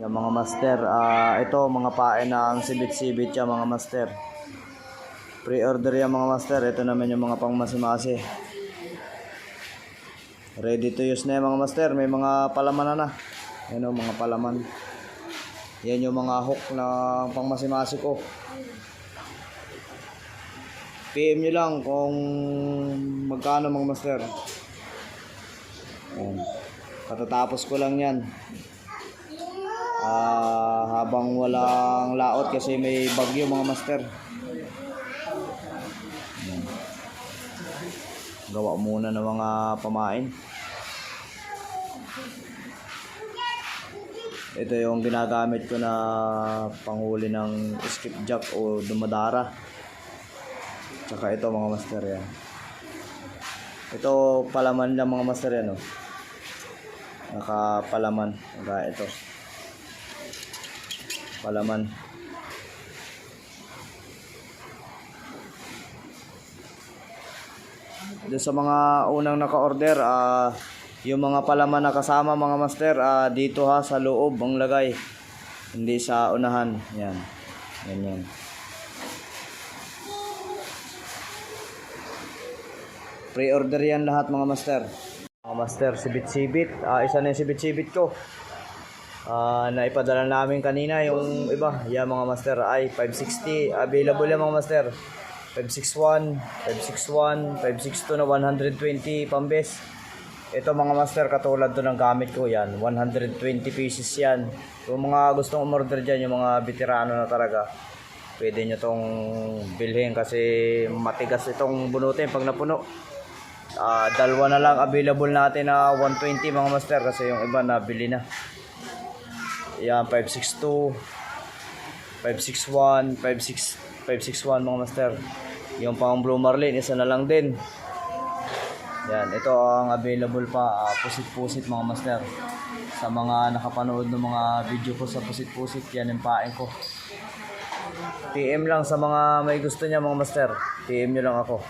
Yung mga master, ah ito mga pain ng sibit-sibit yan mga master. Pre-order yan mga master. Ito naman yung mga pangmasimasi. Ready to use na yan mga master. May mga palaman na na. Yan o, mga palaman. Yan yung mga hook na pangmasimasi ko. PM nyo lang kung magkano mga master. Yan. Katatapos ko lang yan. Ah, habang walang laot kasi may bagyo mga master. Yan. Gawa muna ng mga pamain. Ito yung ginagamit ko na panghuli ng skipjack o dumadara. Tsaka ito mga master yan. Ito palaman lang mga master yan oh. Nakapalaman. Kaya ito. Palaman. Doon sa mga unang naka-order, ah yung mga palaman na kasama mga master, ah dito ha sa loob ang lagay. Hindi sa unahan. Yan. Ganyan. Pre-order yan lahat mga master. Mga master, sibit-sibit. Ah, isa na yung sibit-sibit ko. Ah, naipadala namin kanina yung iba. Yan mga master ay 560. Available yan mga master. 561, 561, 562 na 120 pambes. Ito mga master katulad to ng gamit ko yan. 120 pieces yan. Kung mga gustong umorder dyan, yung mga veterano na talaga, pwede nyo tong bilhin kasi matigas itong bunutin pag napuno. Ah, dalawa na lang available natin na 120 mga master kasi yung iba nabili na. Yan 562 561 56 561 mga master. Yung pang Blue Marlin isa na lang din. Yan, ito ang available pa ah, pusit-pusit mga master. Sa mga nakapanood ng mga video ko sa pusit-pusit, yan yung pain ko. TM lang sa mga may gusto niya mga master. TM nyo lang ako.